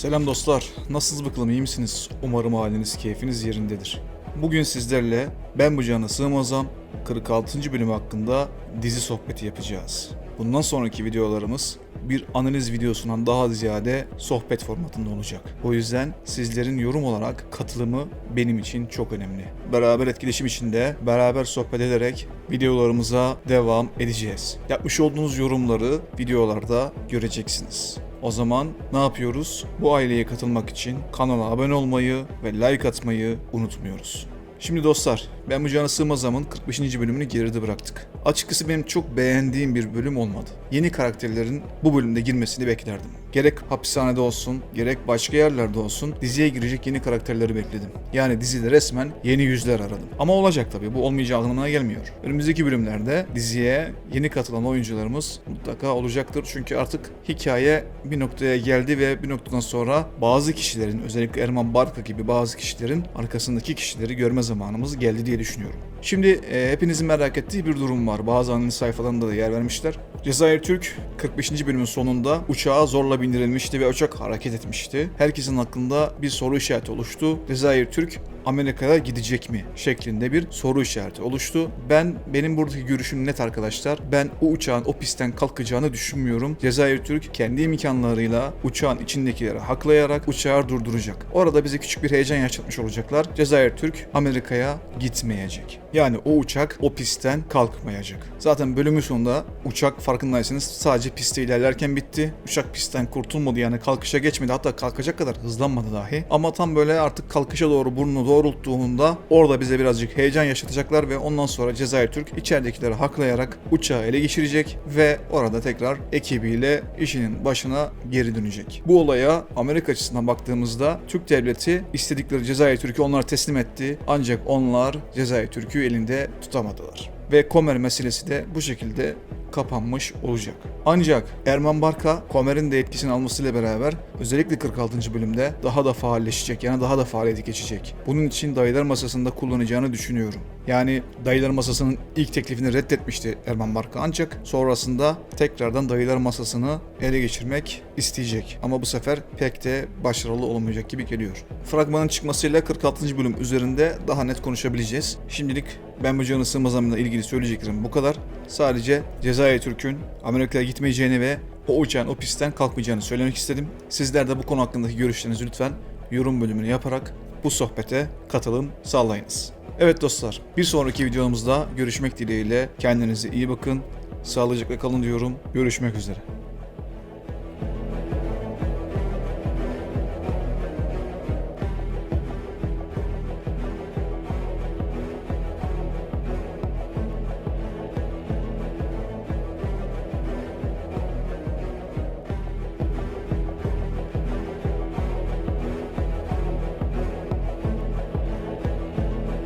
Selam dostlar. Nasılsınız bakalım iyi misiniz? Umarım haliniz keyfiniz yerindedir. Bugün sizlerle Ben Bu Cana Sığmazam 46. bölüm hakkında dizi sohbeti yapacağız. Bundan sonraki videolarımız bir analiz videosundan daha ziyade sohbet formatında olacak. O yüzden sizlerin yorum olarak katılımı benim için çok önemli. Beraber etkileşim içinde beraber sohbet ederek videolarımıza devam edeceğiz. Yapmış olduğunuz yorumları videolarda göreceksiniz. O zaman ne yapıyoruz? Bu aileye katılmak için kanala abone olmayı ve like atmayı unutmuyoruz. Şimdi dostlar, Ben Bu Cana Sığmazam'ın 45. bölümünü geride bıraktık. Açıkçası benim çok beğendiğim bir bölüm olmadı. Yeni karakterlerin bu bölümde girmesini beklerdim. Gerek hapishanede olsun, gerek başka yerlerde olsun diziye girecek yeni karakterleri bekledim. Yani dizide resmen yeni yüzler aradım. Ama olacak tabii, bu olmayacağı anlamına gelmiyor. Önümüzdeki bölümlerde diziye yeni katılan oyuncularımız mutlaka olacaktır. Çünkü artık hikaye bir noktaya geldi ve bir noktadan sonra bazı kişilerin, özellikle Erman Barka gibi bazı kişilerin arkasındaki kişileri görme zamanımız geldi diye düşünüyorum. Şimdi e, hepinizin merak ettiği bir durum var. Bazı analiz sayfalarında da yer vermişler. Cezayir Türk 45. bölümün sonunda uçağa zorla bindirilmişti ve uçak hareket etmişti. Herkesin aklında bir soru işareti oluştu. Cezayir Türk Amerika'ya gidecek mi şeklinde bir soru işareti oluştu. Ben benim buradaki görüşüm net arkadaşlar. Ben o uçağın o pistten kalkacağını düşünmüyorum. Cezayir Türk kendi imkanlarıyla uçağın içindekileri haklayarak uçağı durduracak. Orada bize küçük bir heyecan yaşatmış olacaklar. Cezayir Türk Amerika'ya gitmeyecek. Yani o uçak o pistten kalkmayacak. Zaten bölümün sonunda uçak farkındaysanız sadece pistte ilerlerken bitti. Uçak pistten kurtulmadı yani kalkışa geçmedi. Hatta kalkacak kadar hızlanmadı dahi. Ama tam böyle artık kalkışa doğru burnunu doğrulttuğunda orada bize birazcık heyecan yaşatacaklar ve ondan sonra Cezayir Türk içeridekileri haklayarak uçağı ele geçirecek ve orada tekrar ekibiyle işinin başına geri dönecek. Bu olaya Amerika açısından baktığımızda Türk devleti istedikleri Cezayir Türk'ü onlara teslim etti. Ancak onlar Cezayir Türk'ü elinde tutamadılar. Ve Komer meselesi de bu şekilde kapanmış olacak. Ancak Erman Barka Komer'in de etkisini almasıyla beraber özellikle 46. bölümde daha da faalleşecek yani daha da faaliyete geçecek. Bunun için dayılar masasında kullanacağını düşünüyorum. Yani dayılar masasının ilk teklifini reddetmişti Erman Barka ancak sonrasında tekrardan dayılar masasını ele geçirmek isteyecek. Ama bu sefer pek de başarılı olmayacak gibi geliyor. Fragmanın çıkmasıyla 46. bölüm üzerinde daha net konuşabileceğiz. Şimdilik ben bu canı sığmazamla ilgili söyleyeceklerim bu kadar. Sadece Cezayir Türk'ün Amerika'ya gitmeyeceğini ve o uçağın o pistten kalkmayacağını söylemek istedim. Sizler de bu konu hakkındaki görüşlerinizi lütfen yorum bölümünü yaparak bu sohbete katılım sağlayınız. Evet dostlar, bir sonraki videomuzda görüşmek dileğiyle kendinize iyi bakın, sağlıcakla kalın diyorum. Görüşmek üzere.